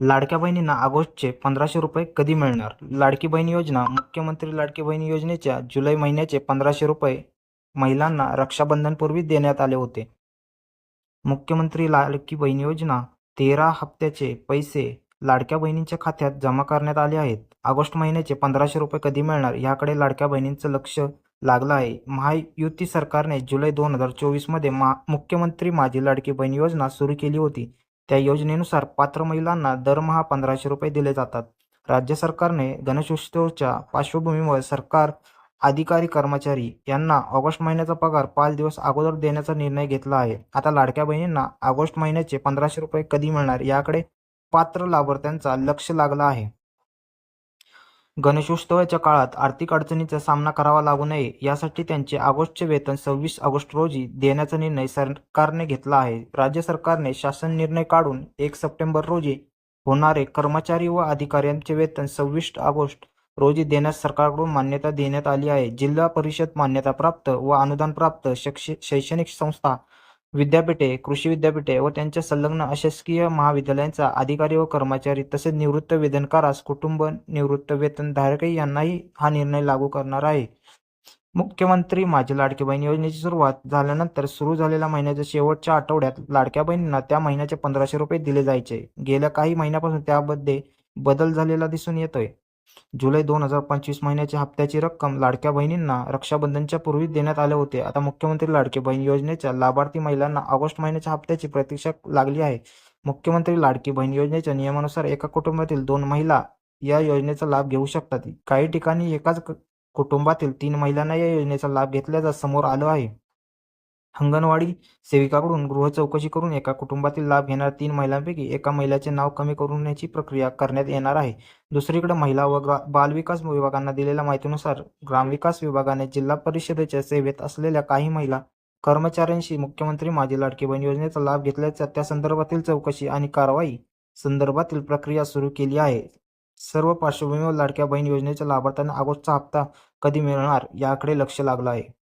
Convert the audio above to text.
लाडक्या बहिणींना ऑगस्टचे पंधराशे रुपये कधी मिळणार? लाडकी बहीण योजना मुख्यमंत्री लाडकी बहीण योजनेच्या जुलै महिन्याचे पंधराशे रुपये महिलांना रक्षाबंधनपूर्वी देण्यात आले होते. मुख्यमंत्री लाडकी बहीण योजना तेरा हप्त्याचे पैसे लाडक्या बहिणींच्या खात्यात जमा करण्यात आले आहेत. ऑगस्ट महिन्याचे पंधराशे रुपये कधी मिळणार? याकडे लाडक्या बहिणींचं लक्ष लागलं आहे. महायुती सरकारने जुलै दोन हजार चोवीसमध्ये मा मुख्यमंत्री माझी लाडकी बहीण योजना सुरू केली होती. त्या योजनेनुसार पात्र महिलांना दरमहा पंधराशे रुपये दिले जातात. राज्य सरकारने गणेशोत्सवच्या पार्श्वभूमीवर सरकार अधिकारी कर्मचारी यांना ऑगस्ट महिन्याचा पगार पाच दिवस अगोदर देण्याचा निर्णय घेतला आहे. आता लाडक्या बहिणींना ऑगस्ट महिन्याचे पंधराशे रुपये कधी मिळणार याकडे पात्र लाभार्थ्यांचा लक्ष लागला आहे. गणेशोत्सवाच्या काळात आर्थिक अडचणीचा सामना करावा लागू नये यासाठी त्यांचे ऑगस्टचे वेतन सव्वीस ऑगस्ट रोजी देण्याचा निर्णय सरकारने घेतला आहे. राज्य सरकारने शासन निर्णय काढून एक सप्टेंबर रोजी होणारे कर्मचारी व अधिकाऱ्यांचे वेतन सव्वीस ऑगस्ट रोजी देण्यास सरकारकडून मान्यता देण्यात आली आहे. जिल्हा परिषद मान्यताप्राप्त व अनुदानप्राप्त शैक्ष शैक्षणिक संस्था विद्यापीठे कृषी विद्यापीठे व त्यांच्या संलग्न अशासकीय महाविद्यालयांचा अधिकारी व कर्मचारी तसेच निवृत्त वेतनकारास कुटुंब निवृत्त वेतनधारकही यांनाही हा निर्णय लागू करणार आहे. मुख्यमंत्री माझी लाडकी बहीण योजनेची सुरुवात झाल्यानंतर सुरू झालेल्या महिन्याच्या शेवटच्या आठवड्यात लाडक्या बहिणींना त्या महिन्याचे पंधराशे रुपये दिले जायचे. गेल्या काही महिन्यापासून त्यामध्ये बदल झालेला दिसून येतोय. जुलै दोन हजार पंचवीस महिन्याच्या हप्त्याची रक्कम लाडक्या बहिणींना रक्षाबंधनच्या पूर्वी देण्यात आले होते. आता मुख्यमंत्री लाडकी बहीण योजनेच्या लाभार्थी महिलांना ऑगस्ट महिन्याच्या हप्त्याची प्रतीक्षा लागली आहे. मुख्यमंत्री लाडकी बहीण योजनेच्या नियमानुसार एका कुटुंबातील दोन महिला या योजनेचा लाभ घेऊ शकतात. काही ठिकाणी एकाच कुटुंबातील तीन महिलांना या योजनेचा लाभ घेतल्याचं समोर आलं आहे. अंगणवाडी सेविकाकडून गृह चौकशी करून एका कुटुंबातील लाभ घेणाऱ्या तीन महिलांपैकी एका महिलाचे नाव कमी करण्याची प्रक्रिया करण्यात येणार आहे. दुसरीकडे महिला व ग्रा- बालविकास विभागांना दिलेल्या माहितीनुसार ग्रामविकास विभागाने जिल्हा परिषदेच्या सेवेत असलेल्या काही महिला कर्मचाऱ्यांशी मुख्यमंत्री माझी लाडकी बहीण योजनेचा लाभ घेतल्याच्या त्या संदर्भातील चौकशी आणि कारवाई संदर्भातील प्रक्रिया सुरू केली आहे. सर्व पार्श्वभूमीवर लाडक्या बहीण योजनेच्या लाभार्थ्यांना ऑगस्टचा हप्ता कधी मिळणार याकडे लक्ष लागलं आहे.